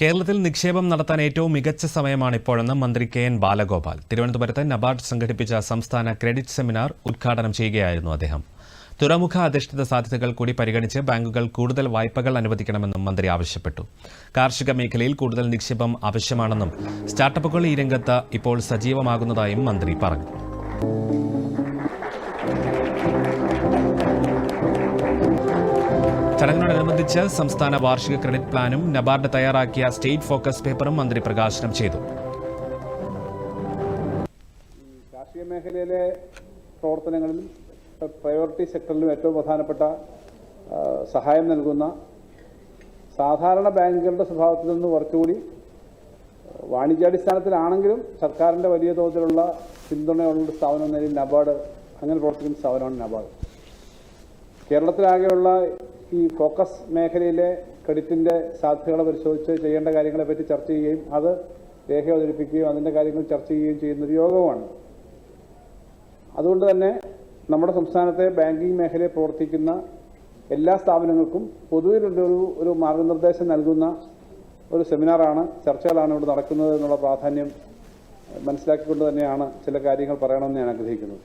കേരളത്തിൽ നിക്ഷേപം നടത്താൻ ഏറ്റവും മികച്ച സമയമാണ് ഇപ്പോഴെന്ന് മന്ത്രി കെ എൻ ബാലഗോപാൽ. തിരുവനന്തപുരത്ത് നബാർഡ് സംഘടിപ്പിച്ച സംസ്ഥാന ക്രെഡിറ്റ് സെമിനാർ ഉദ്ഘാടനം ചെയ്യുകയായിരുന്നു അദ്ദേഹം. തുറമുഖ അധിഷ്ഠിത സാധ്യതകൾ കൂടി പരിഗണിച്ച് ബാങ്കുകൾ കൂടുതൽ വായ്പകൾ അനുവദിക്കണമെന്നും മന്ത്രി ആവശ്യപ്പെട്ടു. കാർഷിക മേഖലയിൽ കൂടുതൽ നിക്ഷേപം ആവശ്യമാണെന്നും സ്റ്റാർട്ടപ്പുകൾ ഈ രംഗത്ത് ഇപ്പോൾ സജീവമാകുന്നതായും മന്ത്രി പറഞ്ഞു. ചടങ്ങിനോടനുബന്ധിച്ച് സംസ്ഥാന വാർഷിക ക്രെഡിറ്റ് പ്ലാനും നബാർഡ് തയ്യാറാക്കിയ സ്റ്റേറ്റ് ഫോക്കസ് പേപ്പറും മന്ത്രി പ്രകാശനം ചെയ്തു. കാർഷിക മേഖലയിലെ പ്രവർത്തനങ്ങളിലും പ്രയോറിറ്റി സെക്ടറിലും ഏറ്റവും പ്രധാനപ്പെട്ട സഹായം നൽകുന്ന സാധാരണ ബാങ്കുകളുടെ സ്വഭാവത്തിൽ നിന്ന് കുറച്ചുകൂടി വാണിജ്യാടിസ്ഥാനത്തിലാണെങ്കിലും സർക്കാരിന്റെ വലിയ തോതിലുള്ള പിന്തുണയുള്ള സ്ഥാപനം നിലയിൽ നബാർഡ് അങ്ങനെ പ്രവർത്തിക്കുന്ന സ്ഥാപനമാണ് നബാർഡ്. കേരളത്തിലാകെയുള്ള ഈ ഫോക്കസ് മേഖലയിലെ ക്രെഡിറ്റിന്റെ സാധ്യതകളെ പരിശോധിച്ച് ചെയ്യേണ്ട കാര്യങ്ങളെപ്പറ്റി ചർച്ച ചെയ്യുകയും അത് രേഖ അവതരിപ്പിക്കുകയും അതിന്റെ കാര്യങ്ങൾ ചർച്ച ചെയ്യുകയും ചെയ്യുന്നൊരു യോഗമാണ്. അതുകൊണ്ട് തന്നെ നമ്മുടെ സംസ്ഥാനത്തെ ബാങ്കിങ് മേഖലയിൽ പ്രവർത്തിക്കുന്ന എല്ലാ സ്ഥാപനങ്ങൾക്കും പൊതുവിലുള്ള ഒരു ഒരു മാർഗനിർദ്ദേശം നൽകുന്ന ഒരു സെമിനാറാണ് ചർച്ചകളാണ് ഇവിടെ നടക്കുന്നത് എന്നുള്ള പ്രാധാന്യം മനസ്സിലാക്കിക്കൊണ്ട് തന്നെയാണ് ചില കാര്യങ്ങൾ പറയണമെന്ന് ഞാൻ ആഗ്രഹിക്കുന്നത്.